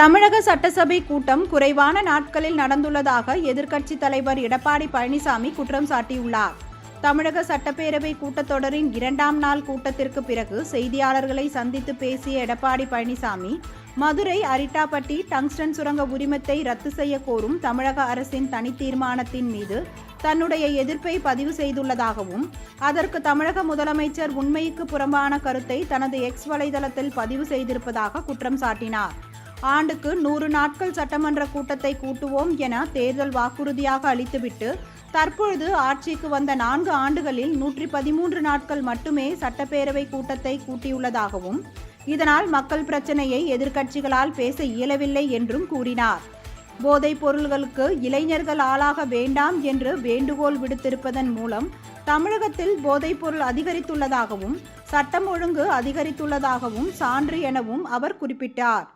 தமிழக சட்டசபை கூட்டம் குறைவான நாட்களில் நடந்துள்ளதாக எதிர்க்கட்சித் தலைவர் எடப்பாடி பழனிசாமி குற்றம் சாட்டியுள்ளார். தமிழக சட்டப்பேரவை கூட்டத்தொடரின் இரண்டாம் நாள் கூட்டத்திற்கு பிறகு செய்தியாளர்களை சந்தித்து பேசிய எடப்பாடி பழனிசாமி மதுரை அரிட்டாப்பட்டி டங்ஸ்டன் சுரங்க உரிமத்தை ரத்து செய்ய கோரும் தமிழக அரசின் தனி தீர்மானத்தின் மீது தன்னுடைய எதிர்ப்பை பதிவு செய்துள்ளதாகவும் அதற்கு தமிழக முதலமைச்சர் உண்மைக்கு புறம்பான கருத்தை தனது எக்ஸ் வலைதளத்தில் பதிவு செய்திருப்பதாக குற்றம் சாட்டினார். ஆண்டுக்கு நூறு நாட்கள் சட்டமன்ற கூட்டத்தை கூட்டுவோம் என தேர்தல் வாக்குறுதியாக அளித்துவிட்டு தற்பொழுது ஆட்சிக்கு வந்த நான்கு ஆண்டுகளில் நூற்றி பதிமூன்று நாட்கள் மட்டுமே சட்டப்பேரவை கூட்டத்தை கூட்டியுள்ளதாகவும் இதனால் மக்கள் பிரச்சனையை எதிர்க்கட்சிகளால் பேச இயலவில்லை என்றும் கூறினார். போதைப் பொருள்களுக்கு இளைஞர்கள் ஆளாக வேண்டாம் என்று வேண்டுகோள் விடுத்திருப்பதன் மூலம் தமிழகத்தில் போதைப்பொருள் அதிகரித்துள்ளதாகவும் சட்டம் ஒழுங்கு அதிகரித்துள்ளதாகவும் சான்று எனவும் அவர் குறிப்பிட்டார்.